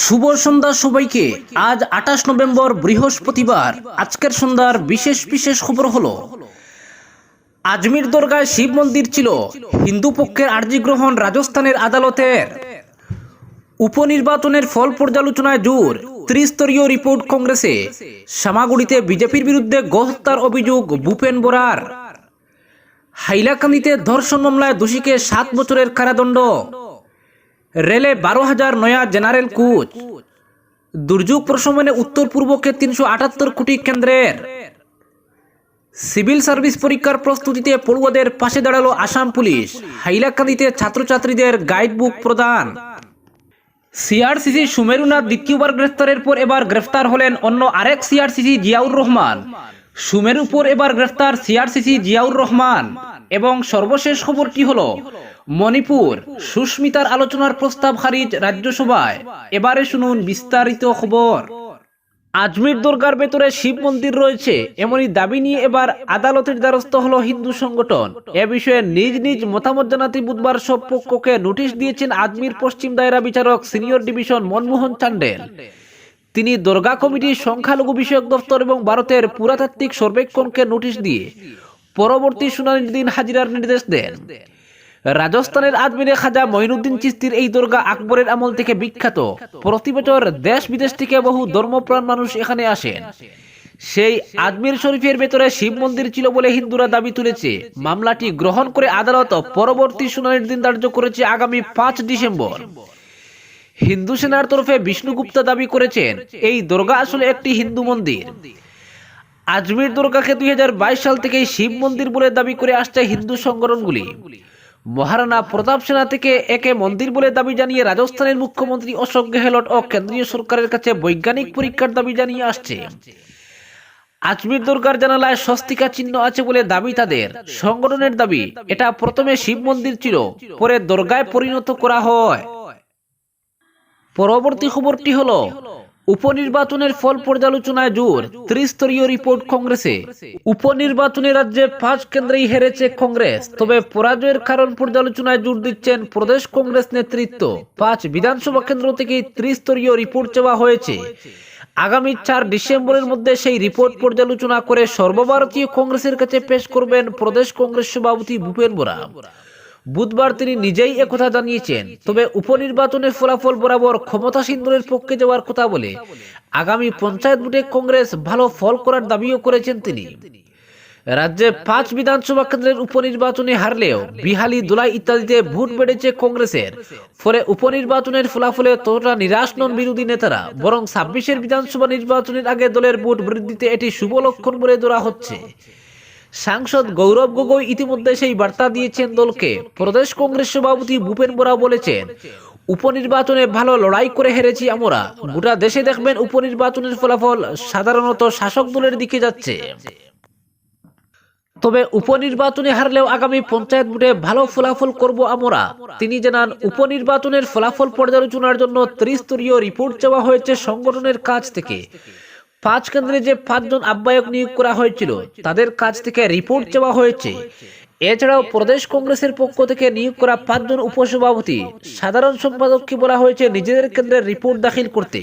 শুভ সন্ধ্যা সবাইকে। আজ আঠাশ নভেম্বর, বৃহস্পতিবার। আজকের সন্ধ্যার বিশেষ বিশেষ খবর হলো, আজমির দরগায় শিব মন্দির ছিল। হিন্দু পক্ষের আর্জি গ্রহণ রাজস্থানের আদালতের। উপনির্বাচনের ফল পর্যালোচনায় জোর, ত্রিস্তরীয় রিপোর্ট কংগ্রেসে। সামাগুড়িতে বিজেপির বিরুদ্ধে গহত্যার অভিযোগ, ভূপেন বোরার। হাইলাকান্দিতে ধর্ষণ মামলায় দোষীকে সাত বছরের কারাদণ্ড। রেলে বারো হাজার নয়া জেনারেল কোচ। দুর্যোগ প্রশমনে উত্তর পূর্বকে তিনশো আটাত্তর কোটি কেন্দ্রের। সিভিল সার্ভিস পরীক্ষার প্রস্তুতিতে পড়ুয়াদের পাশে দাঁড়াল আসাম পুলিশ। হাইলাকান্দিতে ছাত্রছাত্রীদের গাইড বুক প্রদান। সিআরসিসি সুমেরুনাথ দ্বিতীয়বার গ্রেফতারের পর এবার গ্রেফতার হলেন অন্য আরেক সিআরসিসি জিয়াউর রহমান। সুমেরুর উপর এবার গ্রেফতার সিআরসিসি জিয়াউর রহমান। এবং সর্বশেষ খবরটি হলো? মণিপুর, সুস্মিতার আলোচনার প্রস্তাব খারিজ রাজ্যসভায়। এবারে শুনুন বিস্তারিত খবর। আজমির দরগার ভেতরে শিব মন্দির রয়েছে, এমনই দাবি নিয়ে এবার আদালতের দ্বারস্থ হলো হিন্দু সংগঠন। এ বিষয়ে নিজ নিজ মতামত জানাতে বুধবার সব পক্ষকে নোটিশ দিয়েছেন আজমির পশ্চিম দায়রা বিচারক সিনিয়র ডিভিশন মনমোহন চান্ডেল। তিনি দরগা কমিটির সংখ্যালঘু বিষয়ক দপ্তর এবং ভারতের পুরাতাত্ত্বিক সর্বেক্ষণকে নোটিশ দিয়ে পরবর্তী শুনানির দিন হাজিরার নির্দেশ দেন। রাজস্থানের আজমিরে খাজা মঈনুদ্দিন চিস্তির এই দরগা আকবরের আমল থেকে বিখ্যাত। প্রতি বছর দেশ বিদেশ থেকে বহু ধর্মপ্রাণ মানুষ এখানে আসেন। সেই আজমির শরীফের ভেতরে শিব মন্দির ছিল বলে হিন্দুরা দাবি তুলেছে। মামলাটি গ্রহণ করে আদালত পরবর্তী শুনানির দিন ধার্য করেছে আগামী পাঁচ ডিসেম্বর। হিন্দু সেনার তরফে বিষ্ণুগুপ্তা দাবি করেছেন, এই দরগা আসলে একটি হিন্দু মন্দির। আজমির দুর্গাকে দুই সাল থেকেই শিব মন্দির বলে দাবি করে আসছে হিন্দু সংগঠনগুলি। মহারানা প্রতাপ সেনা থেকে একে মন্দির বলে দাবি জানিয়ে রাজস্থানের মুখ্যমন্ত্রী অশোক গেহলট ও কেন্দ্রীয় সরকারের কাছে বৈজ্ঞানিক পরীক্ষার দাবি জানিয়ে আসছে। আজমির দুর্গার জানালায় স্বস্তিকা চিহ্ন আছে বলে দাবি তাদের। সংগঠনের দাবি, এটা প্রথমে শিব মন্দির ছিল, পরে দুর্গায় পরিণত করা হয়। পরবর্তী খবরটি হলো উপনির্বাচনের ফল পর্যালোচনায় জোর ত্রিস্তরীয় রিপোর্ট কংগ্রেসে। উপনির্বাচনে রাজ্যে পাঁচ কেন্দ্রেই হেরেছে কংগ্রেস তবে পরাজয়ের কারণ পর্যালোচনায় জোর দিচ্ছেন প্রদেশ কংগ্রেস নেতৃত্ব। পাঁচ বিধানসভা কেন্দ্র থেকে ত্রিস্তরীয় রিপোর্ট চাওয়া হয়েছে। আগামী চার ডিসেম্বরের মধ্যে সেই রিপোর্ট পর্যালোচনা করে সর্বভারতীয় কংগ্রেসের কাছে পেশ করবেন প্রদেশ কংগ্রেস সভাপতি ভূপেন বোরা। বুধবার তিনি নিজেই একথা জানিয়েছেন। তবে উপনির্বাচনের ফলাফল বরাবর ক্ষমতাসীন দলের পক্ষে যাওয়ার কথা বলে আগামী পঞ্চায়েত ভোটে কংগ্রেস ভালো ফল করার দাবিও করেছেন তিনি। রাজ্যে পাঁচ বিধানসভা কেন্দ্রের উপনির্বাচনে হারলেও বিহালি দোলাই ইত্যাদিতে ভোট বেড়েছে কংগ্রেসের। ফলে উপনির্বাচনের ফলাফলে ততটা নিরাশ নন বিরোধী নেতারা, বরং ছাব্বিশের বিধানসভা নির্বাচনের আগে দলের ভোট বৃদ্ধিতে এটি শুভ লক্ষণ বলে ধরা হচ্ছে। সাংসদ গৌরব গগৈ ইতিমধ্যে সেই বার্তা দিয়েছেন দলকে। প্রদেশ কংগ্রেস সভাপতি ভূপেন বোরা বলেছেন, উপনির্বাচনে ভালো লড়াই করে হেরেছি আমরা। গোটা দেশে দেখবেন উপনির্বাচনের ফলাফল সাধারণত শাসক দলের দিকে যাচ্ছে। তবে উপনির্বাচনে হারলেও আগামী পঞ্চায়েত ভোটে ভালো ফলাফল করব আমরা। তিনি জানান, উপনির্বাচনের ফলাফল পর্যালোচনার জন্য ত্রিস্তরীয় রিপোর্ট চাওয়া হয়েছে সংগঠনের কাছ থেকে। পাঁচ কেন্দ্রে যে পাঁচজন আহ্বায়ক নিয়োগ করা হয়েছিল, তাদের কাছ থেকে রিপোর্ট চাওয়া হয়েছে। এছাড়াও প্রদেশ কংগ্রেসের পক্ষ থেকে নিয়োগ করা পাঁচজন উপসভাপতি, সাধারণ সম্পাদককে বলা হয়েছে নিজেদের কেন্দ্রের রিপোর্ট দাখিল করতে।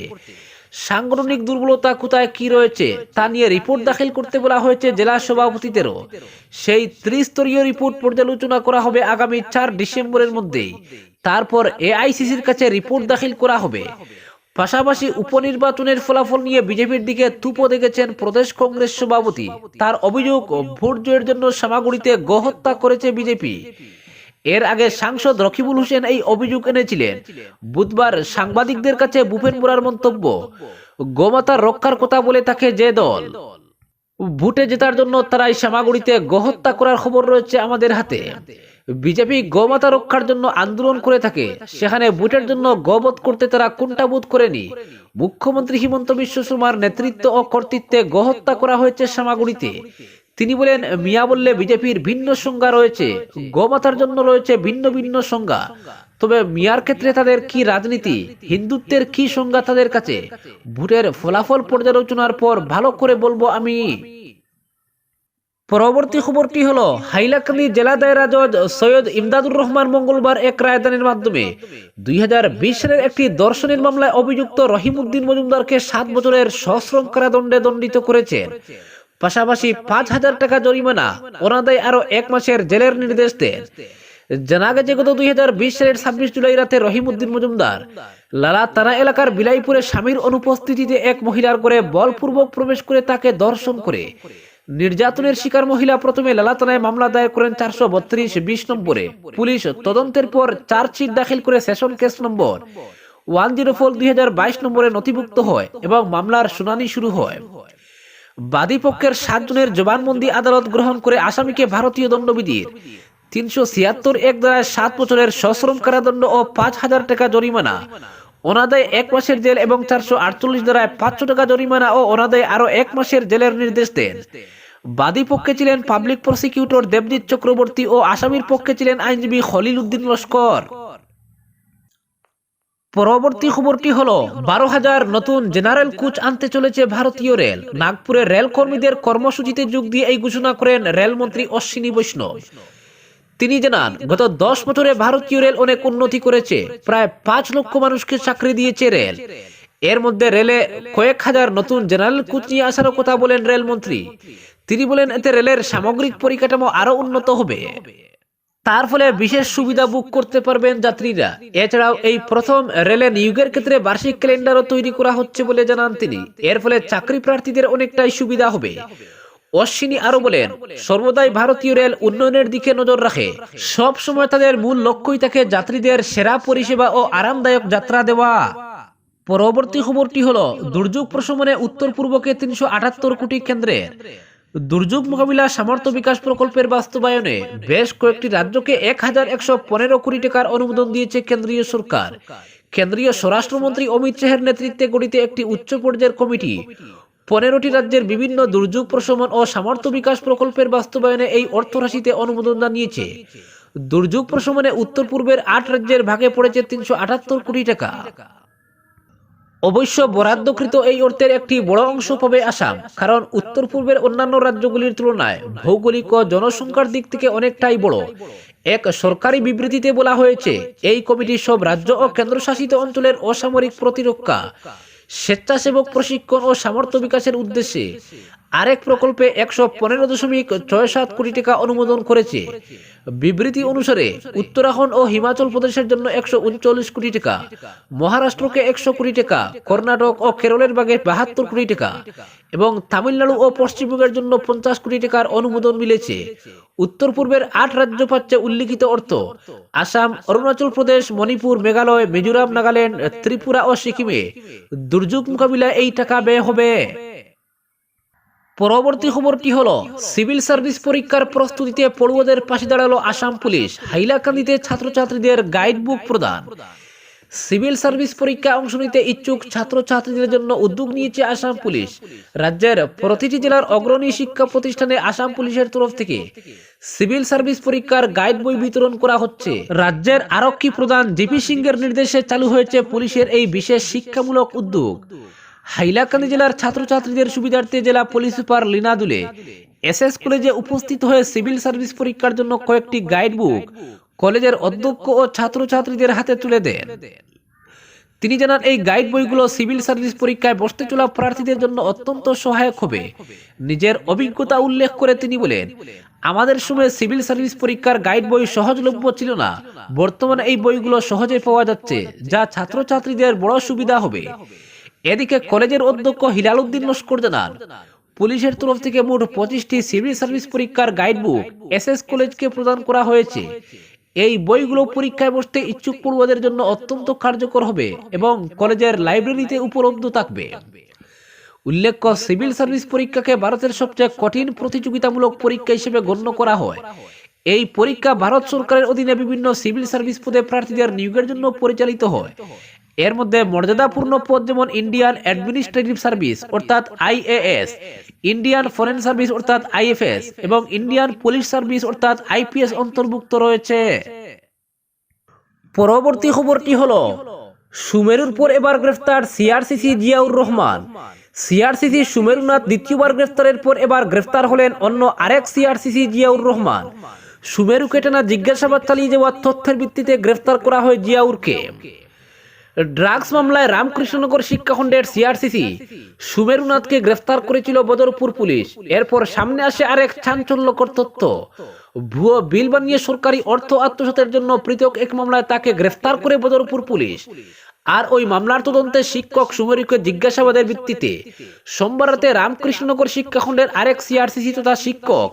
সাংগঠনিক দুর্বলতা কোথায় কি রয়েছে, তা নিয়ে রিপোর্ট দাখিল করতে বলা হয়েছে জেলা সভাপতিদেরও। সেই ত্রিস্তরীয় রিপোর্ট পর্যালোচনা করা হবে আগামী চার ডিসেম্বরের মধ্যেই। তারপর এআইসিসির কাছে রিপোর্ট দাখিল করা হবে। পাশাপাশি উপনির্বাচনের ফলাফল নিয়ে বিজেপির দিকে তুপো দেখেছেন প্রদেশ কংগ্রেস সভাপতি। তার অভিযোগ, ভোট জয়ের জন্য সামাগুড়িতে গহত্যা করেছে বিজেপি। এর আগে সাংসদ রকিবুল হোসেন এই অভিযোগ এনেছিলেন। বুধবার সাংবাদিকদের কাছে ভূপেন বোরার মন্তব্য, গোমাতা রক্ষার কথা বলে তাকে যে দল। ভোটে জেতার জন্য তারাই শ্যামাগুড়িতে গহত্যা করার খবর রয়েছে আমাদের হাতে। বিজেপি গোমাতা রক্ষার জন্য আন্দোলন করে থাকে। সেখানে ভোটের জন্য গবধ করতে তারা কোনটা বোধ করেনি। মুখ্যমন্ত্রী হিমন্ত বিশ্ব শর্মার নেতৃত্ব ও কর্তৃত্বে গহত্যা করা হয়েছে শ্যামাগুড়িতে তিনি বলেন, মিয়া বললে বিজেপির ভিন্ন সংজ্ঞা রয়েছে। গোমাতার জন্য রয়েছে ভিন্ন ভিন্ন সংজ্ঞা। তবে মিয়ার ক্ষেত্রে তাদের কি রাজনীতি? হিন্দুত্বের কি সংজ্ঞা তাদের কাছে? ভোটের ফলাফল পর্যালোচনার পর ভালো করে বলব আমি। পরবর্তী খবরটি হলো, হাইলাকান্দি জেলা দায়রা জজ সৈয়দ ইমদাদুর রহমান মঙ্গলবার এক রায়দানের মাধ্যমে দুই সালের একটি দর্শনের মামলায় অভিযুক্ত রহিমউদ্দিন মজুমদারকে সাত বছরের সশ্রম কারাদণ্ডে দণ্ডিত করেছেন। পাশাপাশি পাঁচ হাজার টাকা জরিমানা, অনাদায় আরও এক মাসের জেলের নির্দেশ দেন। জানা গেছে গত দুই সালের ছাব্বিশ জুলাই রাতে রহিমউদ্দিন মজুমদার লালা তারা এলাকার বিলাইপুরে স্বামীর অনুপস্থিতিতে এক মহিলার করে বলপূর্বক প্রবেশ করে তাকে দর্শন করে। নির্যাতনের শিকার মহিলা প্রথমে লালাতনায় মামলা দায়ের করেন চারশো বত্রিশ বিশ নম্বরে। পুলিশ তদন্তের পর চার্জশিট দাখিল করে session case number one zero four দুই হাজার বাইশ নম্বরে নথিভুক্ত হয় এবং মামলার শুনানি শুরু হয়। বাদী পক্ষের সাতজনের জবানবন্দি আদালত গ্রহণ করে আসামিকে ভারতীয় দণ্ডবিধির তিনশো ছিয়াত্তর এক দ্বারায় সাত বছরের সশ্রম কারাদণ্ড ও পাঁচ হাজার টাকা জরিমানা। অনাদায় এক মাসের জেল এবং চারশো আটচল্লিশ দ্বারায় পাঁচশো টাকা জরিমানা ও অনাদায় আরও এক মাসের জেলের নির্দেশ দেন। বাদী পক্ষে ছিলেন পাবলিক প্রসিকিউটর দেবজিৎ চক্রবর্তী ও আসামির পক্ষে ছিলেন আইনজীবী খলিল উদ্দিন লস্কর। পরবর্তী খবরটি হলো, বারো হাজার নতুন জেনারেল কোচ আনতে চলেছে ভারতীয় রেল। নাগপুরের রেল কর্মীদের কর্মসূচিতে যোগ দিয়ে এই ঘোষণা করেন রেলমন্ত্রী অশ্বিনী বৈষ্ণব। তিনি জানান, গত দশ বছরে ভারতীয় রেল অনেক উন্নতি করেছে, প্রায় পাঁচ লক্ষ মানুষকে চাকরি দিয়েছে রেল। এর মধ্যে রেলে কয়েক হাজার নতুন জেনারেল কোচ নিয়ে আসার কথা বলেন রেলমন্ত্রী তিনি বলেন, এতে রেলের সামগ্রিক পরিকাঠামো আরও উন্নত হবে। তার ফলে বিশেষ সুবিধা বুক করতে পারবেন যাত্রীরা। এছাড়াও এই প্রথম রেলে নিয়োগের ক্ষেত্রে বার্ষিক ক্যালেন্ডারও তৈরি করা হচ্ছে বলে জানান তিনি। এর ফলে চাকরি প্রার্থীদের অনেকটাই সুবিধা হবে। অশ্বিনী আরও বলেন, সর্বদাই ভারতীয় রেল উন্নয়নের দিকে নজর রাখে। সব সময় তাদের মূল লক্ষ্যই থাকে যাত্রীদের সেরা পরিষেবা ও আরামদায়ক যাত্রা দেওয়া। পরবর্তী খবরটি হলো, দুর্যোগ প্রশমনে উত্তর পূর্বকে তিনশো আটাত্তর কোটি কেন্দ্রের দুর্যোগ মোকাবিলা সামর্থ্য বিকাশ প্রকল্পের বাস্তবায়নে বেশ কয়েকটি রাজ্যকে এক হাজার একশো পনেরো কোটি টাকার অনুমোদন দিয়েছে কেন্দ্রীয় সরকার। কেন্দ্রীয় স্বরাষ্ট্রমন্ত্রী অমিত শাহের নেতৃত্বে গঠিত একটি উচ্চ পর্যায়ের কমিটি পনেরোটি রাজ্যের বিভিন্ন দুর্যোগ প্রশমন ও সামর্থ্য বিকাশ প্রকল্পের বাস্তবায়নে এই অর্থরাশিতে অনুমোদন জানিয়েছে। দুর্যোগ প্রশমনে উত্তর পূর্বের আট রাজ্যের ভাগে পড়েছে তিনশো আটাত্তর কোটি টাকা। অবশ্য বরাদ্দকৃত এই অর্থের একটি বড় অংশ পাবে আসাম, কারণ উত্তর পূর্বের অন্যান্য রাজ্যগুলির তুলনায় ভৌগোলিক ও জনসংখ্যার দিক থেকে অনেকটাই বড়। এক সরকারি বিবৃতিতে বলা হয়েছে, এই কমিটি সব রাজ্য ও কেন্দ্রশাসিত অঞ্চলের অসামরিক প্রতিরক্ষা স্বেচ্ছাসেবক প্রশিক্ষণ ও সামর্থ্য বিকাশের উদ্দেশ্যে আরেক প্রকল্পে একশো পনেরো দশমিক ছয় সাত কোটি টাকা অনুমোদন করেছে। বিবৃতি অনুসারে উত্তরাখণ্ড ও হিমাচল প্রদেশের জন্য একশো উনচল্লিশ কোটি টাকা, মহারাষ্ট্রকে একশো কোটি টাকা, কর্ণাটক ও কেরলের বাগে বাহাত্তর কোটি টাকা এবং তামিলনাড়ু ও পশ্চিমবঙ্গের জন্য পঞ্চাশ কোটি টাকার অনুমোদন মিলেছে। উত্তর পূর্বের আট রাজ্য পাচ্ছে উল্লিখিত অর্থ। আসাম, অরুণাচল প্রদেশ, মণিপুর, মেঘালয়, মিজোরাম, নাগাল্যান্ড, ত্রিপুরা ও সিকিমে দুর্যোগ মোকাবিলায় এই টাকা ব্যয় হবে। পরবর্তী খবরটি হলো, সিভিল সার্ভিস পরীক্ষার প্রস্তুতিতে পড়ুয়াদের পাশে দাঁড়াল আসাম পুলিশ, হাইলাকান্দিতে ছাত্রছাত্রীদের গাইড বুক প্রদান। সিভিল সার্ভিস পরীক্ষা অংশ নিতে ইচ্ছুক ছাত্রছাত্রীদের জন্য উদ্যোগ নিয়েছে আসাম পুলিশ। রাজ্যের প্রতিটি জেলার অগ্রণী শিক্ষা প্রতিষ্ঠানে আসাম পুলিশের তরফ থেকে সিভিল সার্ভিস পরীক্ষার গাইড বই বিতরণ করা হচ্ছে। রাজ্যের আরক্ষী প্রধান জিপি সিংহের নির্দেশে চালু হয়েছে পুলিশের এই বিশেষ শিক্ষামূলক উদ্যোগ। হাইলাকান্দি জেলার ছাত্রছাত্রীদের সুবিধার্থে জেলা পুলিশ সুপার লীনা দুলে এস এস কলেজে উপস্থিত হয়ে সিভিল সার্ভিস পরীক্ষার জন্য কয়েকটি গাইড বুক কলেজের অধ্যক্ষ ও ছাত্রছাত্রীদের হাতে তুলে দেন। তিনি জানান, এই গাইড বইগুলো সিভিল সার্ভিস পরীক্ষায় বসতে চলা প্রার্থীদের জন্য অত্যন্ত সহায়ক হবে। নিজের অভিজ্ঞতা উল্লেখ করে তিনি বলেন, আমাদের সময় সিভিল সার্ভিস পরীক্ষার গাইড বই সহজলভ্য ছিল না। বর্তমানে এই বইগুলো সহজে পাওয়া যাচ্ছে, যা ছাত্রছাত্রীদের বড় সুবিধা হবে। এদিকে কলেজের অধ্যক্ষ হিলাল উদ্দিন লস্কর জানান পুলিশের তরফ থেকে মোট পঁচিশটি সিভিল সার্ভিস পরীক্ষার গাইড বুক এস এস কলেজকে প্রদান করা হয়েছে। এই বইগুলো পরীক্ষায় বসতে ইচ্ছুক পড়ুয়াদের জন্য অত্যন্ত কার্যকর হবে এবং কলেজের লাইব্রেরিতে উপলব্ধ থাকবে। উল্লেখ্য, সিভিল সার্ভিস পরীক্ষাকে ভারতের সবচেয়ে কঠিন প্রতিযোগিতামূলক পরীক্ষা হিসেবে গণ্য করা হয়। এই পরীক্ষা ভারত সরকারের অধীনে বিভিন্ন সিভিল সার্ভিস পদে প্রার্থীদের নিয়োগের জন্য পরিচালিত হয়। এর মধ্যে মর্যাদাপূর্ণ পদ যেমন ইন্ডিয়ান অ্যাডমিনিস্ট্রেটিভ সার্ভিস অর্থাৎ আইএএস ইন্ডিয়ান ফরেন সার্ভিস অর্থাৎ আইএফএস এবং ইন্ডিয়ান পুলিশ সার্ভিস অর্থাৎ আইপিএস অন্তর্ভুক্ত রয়েছে। পরবর্তী খবরটি হলো, সুমেরুর পর এবার গ্রেফতার সিআরসিসি জিয়াউর রহমান। সিআরসিসি সুমেরুনাথ দ্বিতীয়বার গ্রেফতারের পর এবার গ্রেফতার হলেন অন্য আরেক সিআরসিসি জিয়াউর রহমান। সুমেরুকে টানা জিজ্ঞাসাবাদ চালিয়ে যাওয়ার তথ্যের ভিত্তিতে গ্রেফতার করা হয় জিয়াউরকে। ড্রাগস মামলায় রামকৃষ্ণনগর শিক্ষাখণ্ডের সিআরসিসি সুমেরুনাথকে গ্রেফতার করেছিল বদরপুর পুলিশ। এরপর সামনে আসে আরেক চাঞ্চল্যকর তথ্য। ভুয়ো বিল বানিয়ে সরকারি অর্থ আত্মসাতের জন্য পৃথক এক মামলায় তাকে গ্রেফতার করে বদরপুর পুলিশ। আর ওই মামলার তদন্তে শিক্ষক সুমেরুকে জিজ্ঞাসাবাদের ভিত্তিতে সোমবার রাতে রামকৃষ্ণনগর শিক্ষাখণ্ডের আরেক সিআরসিসি তথা শিক্ষক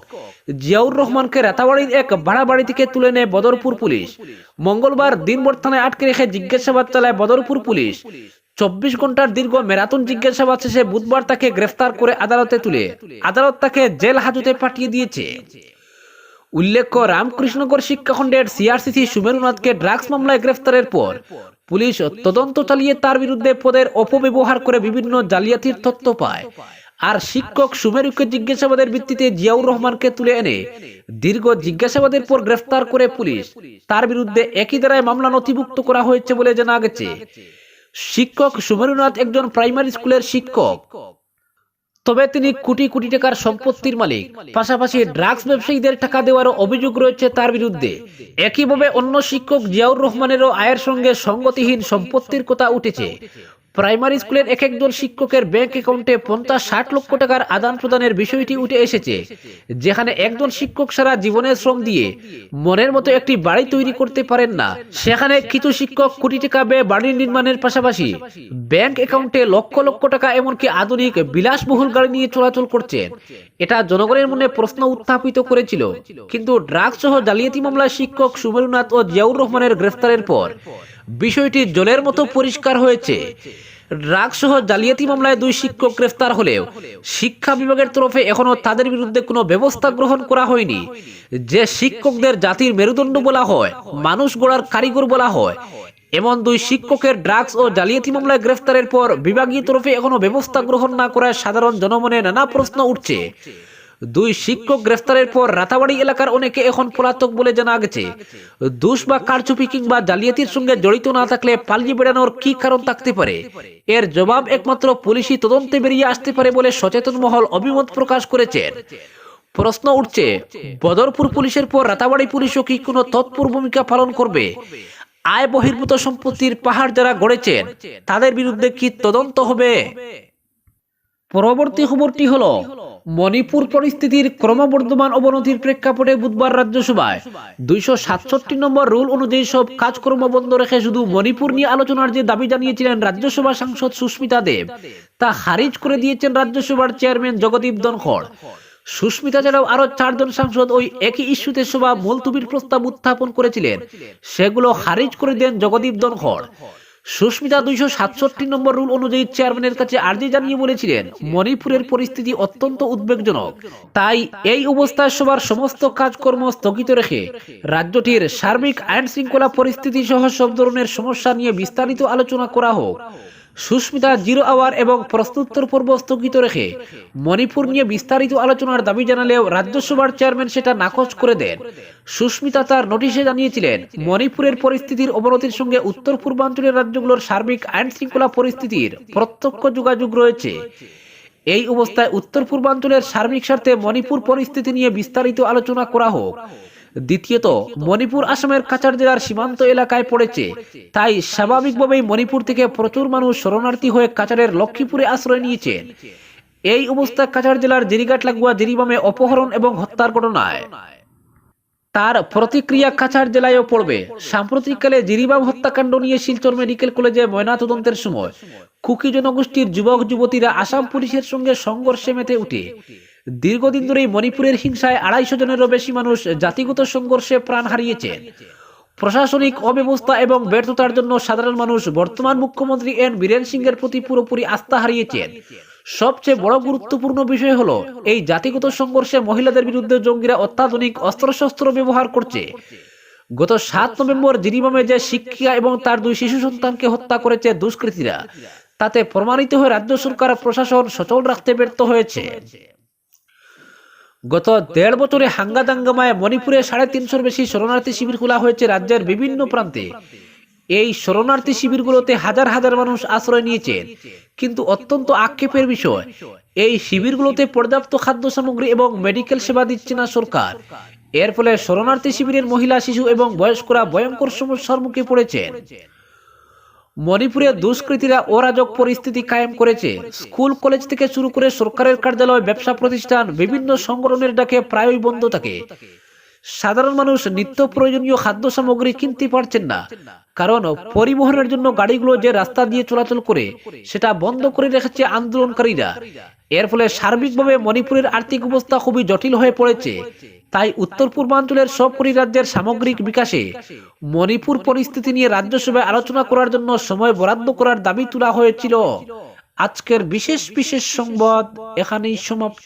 জিয়াউর রহমানকে রাতাবাড়ির এক ভাড়া বাড়ি থেকে তুলে নেয় বদরপুর পুলিশ। মঙ্গলবার দিনভর থানায় আটকে রেখে জিজ্ঞাসাবাদ চালায় বদরপুর পুলিশ। চব্বিশ ঘণ্টার দীর্ঘ ম্যারাথন জিজ্ঞাসাবাদ শেষে বুধবার তাকে গ্রেফতার করে আদালতে তুলে। আদালত তাকে জেল হাজতে পাঠিয়ে দিয়েছে। উল্লেখ্য রামকৃষ্ণগর শিক্ষা শিক্ষাখণ্ডের সিআরসিসি সুমেরুনাথকে ড্রাগস মামলায় গ্রেফতারের পর পুলিশ তদন্ত চালিয়ে তার বিরুদ্ধে পদের অপব্যবহার করে বিভিন্ন জালিয়াতির তথ্য পায়। আর শিক্ষক সুমেরুকে জিজ্ঞাসাবাদের ভিত্তিতে জিয়াউর রহমানকে তুলে এনে দীর্ঘ জিজ্ঞাসাবাদের পর গ্রেফতার করে পুলিশ তার বিরুদ্ধে একই ধারায় মামলা নথিভুক্ত করা হয়েছে বলে জানা গেছে। শিক্ষক সুমেরুনাথ একজন প্রাইমারি স্কুলের শিক্ষক। তবে তিনি কোটি কোটি টাকার সম্পত্তির মালিক। পাশাপাশি ড্রাগস ব্যবসায়ীদের টাকা দেওয়ারও অভিযোগ রয়েছে তার বিরুদ্ধে। একইভাবে অন্য শিক্ষক জিয়াউর রহমানেরও আয়ের সঙ্গে সঙ্গতিহীন সম্পত্তির কথা উঠেছে। প্রাইমারি স্কুলের এক একজন শিক্ষকের ব্যাংক অ্যাকাউন্টে পঞ্চাশ, ষাট লক্ষ টাকার আদান প্রদানের বিষয়টি উঠে এসেছে, যেখানে একজন শিক্ষক সারা জীবনের শ্রম দিয়ে মনের মতো একটি বাড়ি তৈরি করতে পারেন না। সেখানে কিছু শিক্ষক কোটি টাকা ব্যয় বাড়ি নির্মাণের পাশাপাশি ব্যাংক অ্যাকাউন্টে লক্ষ লক্ষ টাকা এমনকি আধুনিক বিলাসবহুল গাড়ি নিয়ে চলাচল করছেন। এটা জনগণের মনে প্রশ্ন উত্থাপিত করেছিল। কিন্তু ড্রাগস সহ জালিয়াতি মামলায় শিক্ষক সুমেরুনাথ ও জিয়াউর রহমানের গ্রেফতারের পর বিষয়টি জলের মতো পরিষ্কার হয়েছে। ড্রাগস সহ জালিয়াতি মামলায় দুই শিক্ষক গ্রেফতার হলেও শিক্ষা বিভাগের তরফে এখনও তাদের বিরুদ্ধে কোনো ব্যবস্থা গ্রহণ করা হয়নি। যে শিক্ষকদের জাতির মেরুদণ্ড বলা হয়, মানুষ গড়ার কারিগর বলা হয়, এমন দুই শিক্ষকের ড্রাগস ও জালিয়াতি মামলায় গ্রেফতারের পর বিভাগীয় তরফে এখনও ব্যবস্থা গ্রহণ না করায় সাধারণ জনমনে নানা প্রশ্ন উঠছে। দুই শিক্ষক গ্রেফতারের পর রাতাবাড়ি এলাকার অনেকে এখন পলাতক বলে জানা গেছে। দুষ বা কারচুপি কিংবা জালিয়াতির সঙ্গে জড়িত না থাকলে পালিয়ে বেড়ানোর কি কারণ থাকতে পারে? এর জবাব একমাত্র পুলিশি তদন্তে বেরিয়ে আসতে পারে বলে সচেতন মহল অভিমত প্রকাশ করেছেন। প্রশ্ন উঠছে, বদরপুর পুলিশের পর রাতাবাড়ি পুলিশও কি কোনো তৎপর ভূমিকা পালন করবে? আয় বহির্ভূত সম্পত্তির পাহাড় যারা গড়েছেন, তাদের বিরুদ্ধে কি তদন্ত হবে? পরবর্তী খবরটি হল, মণিপুর পরিস্থিতির ক্রমবর্ধমান অবনতির প্রেক্ষাপটে বুধবার রাজ্যসভায় দুইশো সাতষট্টি নম্বর রুল অনুযায়ী সব কাজকর্ম বন্ধ রেখে শুধু মণিপুর নিয়ে আলোচনার যে দাবি জানিয়েছিলেন রাজ্যসভা সাংসদ সুস্মিতা দেব, তা খারিজ করে দিয়েছেন রাজ্যসভার চেয়ারম্যান জগদীপ ধনখড়। সুস্মিতা ছাড়াও আরও চারজন সাংসদ ওই একই ইস্যুতে সভা মুলতুবির প্রস্তাব উত্থাপন করেছিলেন। সেগুলো খারিজ করে দেন জগদীপ ধনখড়। সুস্মিতা দুইশো সাতষট্টি নম্বর রুল অনুযায়ী চেয়ারম্যানের কাছে আর্জি জানিয়ে বলেছিলেন, মণিপুরের পরিস্থিতি অত্যন্ত উদ্বেগজনক। তাই এই অবস্থায় সবার সমস্ত কাজকর্ম স্থগিত রেখে রাজ্যটির সার্বিক আইন শৃঙ্খলা পরিস্থিতি সহ সব ধরনের সমস্যা নিয়ে বিস্তারিত আলোচনা করা হোক। সুস্মিতা জিরো আওয়ার এবং প্রস্তুত্তর পর্ব স্থগিত রেখে মণিপুর নিয়ে বিস্তারিত আলোচনার দাবি জানালেও রাজ্যসভার চেয়ারম্যান সেটা নাকচ করে দেন। সুস্মিতা তার নোটিশে জানিয়েছিলেন, মণিপুরের পরিস্থিতির অবনতির সঙ্গে উত্তর পূর্বাঞ্চলের রাজ্যগুলোর সার্বিক আইন শৃঙ্খলা পরিস্থিতির প্রত্যক্ষ যোগাযোগ রয়েছে। এই অবস্থায় উত্তর পূর্বাঞ্চলের সার্বিক স্বার্থে মণিপুর পরিস্থিতি নিয়ে বিস্তারিত আলোচনা করা হোক। দ্বিতীয়ত মণিপুর আসামের কাছাড় জেলার সীমান্ত এলাকায় পড়েছে। তাই স্বাভাবিকভাবেই মণিপুর থেকে প্রচুর মানুষ শরণার্থী হয়ে কাছাড়ের লক্ষ্মীপুরে আশ্রয় নিয়েছেন এই অবস্থা কাছাড় জেলার জেরিঘাট লাগুয়া জেরিবামে অপহরণ এবং হত্যার ঘটনায়। তার প্রতিক্রিয়া কাছাড় জেলায়ও পড়বে। সাম্প্রতিককালে জিরিবাম হত্যাকাণ্ড নিয়ে শিলচর মেডিকেল কলেজে ময়নাতদন্তের সময়। কুকি জনগোষ্ঠীর যুবক যুবতীরা আসাম পুলিশের সঙ্গে সংঘর্ষে মেতে উঠে। দীর্ঘদিন ধরেই মণিপুরের হিংসায় আড়াইশো জনেরও বেশি মানুষ জাতিগত সংঘর্ষে প্রাণ হারিয়েছেন প্রশাসনিক অব্যবস্থা এবং ব্যর্থতার জন্য সাধারণ মানুষ বর্তমান মুখ্যমন্ত্রী এন বীরেন সিংহের প্রতি পুরোপুরি আস্থা হারিয়েছেন। সবচেয়ে বড় গুরুত্বপূর্ণ বিষয় হলো, এই জাতিগত সংঘর্ষে মহিলাদের বিরুদ্ধে জঙ্গিরা অত্যাধুনিক অস্ত্রশস্ত্র ব্যবহার করছে। গত সাত নভেম্বর জিরিবামে যে শিক্ষিকা এবং তার দুই শিশু সন্তানকে হত্যা করেছে দুষ্কৃতীরা, তাতে প্রমাণিত হয়ে রাজ্য সরকার প্রশাসন সচল রাখতে ব্যর্থ হয়েছে। গত দেড় বছরে হাঙ্গা দাঙ্গামায় মণিপুরে সাড়ে তিনশোর বেশি শরণার্থী শিবির খোলা হয়েছে রাজ্যের বিভিন্ন প্রান্তে। এই শরণার্থী শিবিরগুলোতে হাজার হাজার মানুষ আশ্রয় নিয়েছেন কিন্তু অত্যন্ত আক্ষেপের বিষয়, এই শিবিরগুলোতে পর্যাপ্ত খাদ্য সামগ্রী এবং মেডিকেল সেবা দিচ্ছে না সরকার। এর ফলে শরণার্থী শিবিরের মহিলা, শিশু এবং বয়স্করা ভয়ঙ্কর সমস্যার মুখে পড়েছেন। মণিপুরে দুষ্কৃতীরা অরাজক পরিস্থিতি কায়েম করেছে। স্কুল, কলেজ থেকে শুরু করে সরকারের কার্যালয়, ব্যবসা প্রতিষ্ঠান, বিভিন্ন সংগঠনের ডাকে প্রায়ই বন্ধ থাকে। সাধারণ মানুষ নিত্য প্রয়োজনীয় খাদ্য সামগ্রী কিনতে পারছেন না। কারণ পরিবহনের জন্য গাড়িগুলো যে রাস্তা দিয়ে চলাচল করে, সেটা বন্ধ করে রেখেছে আন্দোলনকারীরা। এর ফলে সার্বিকভাবে মণিপুরের আর্থিক অবস্থা খুবই জটিল হয়ে পড়েছে। তাই উত্তর পূর্বাঞ্চলের সব সবকটি রাজ্যের সামগ্রিক বিকাশে মণিপুর পরিস্থিতি নিয়ে রাজ্যসভায় আলোচনা করার জন্য সময় বরাদ্দ করার দাবি তোলা হয়েছিল। আজকের বিশেষ বিশেষ সংবাদ এখানেই সমাপ্ত।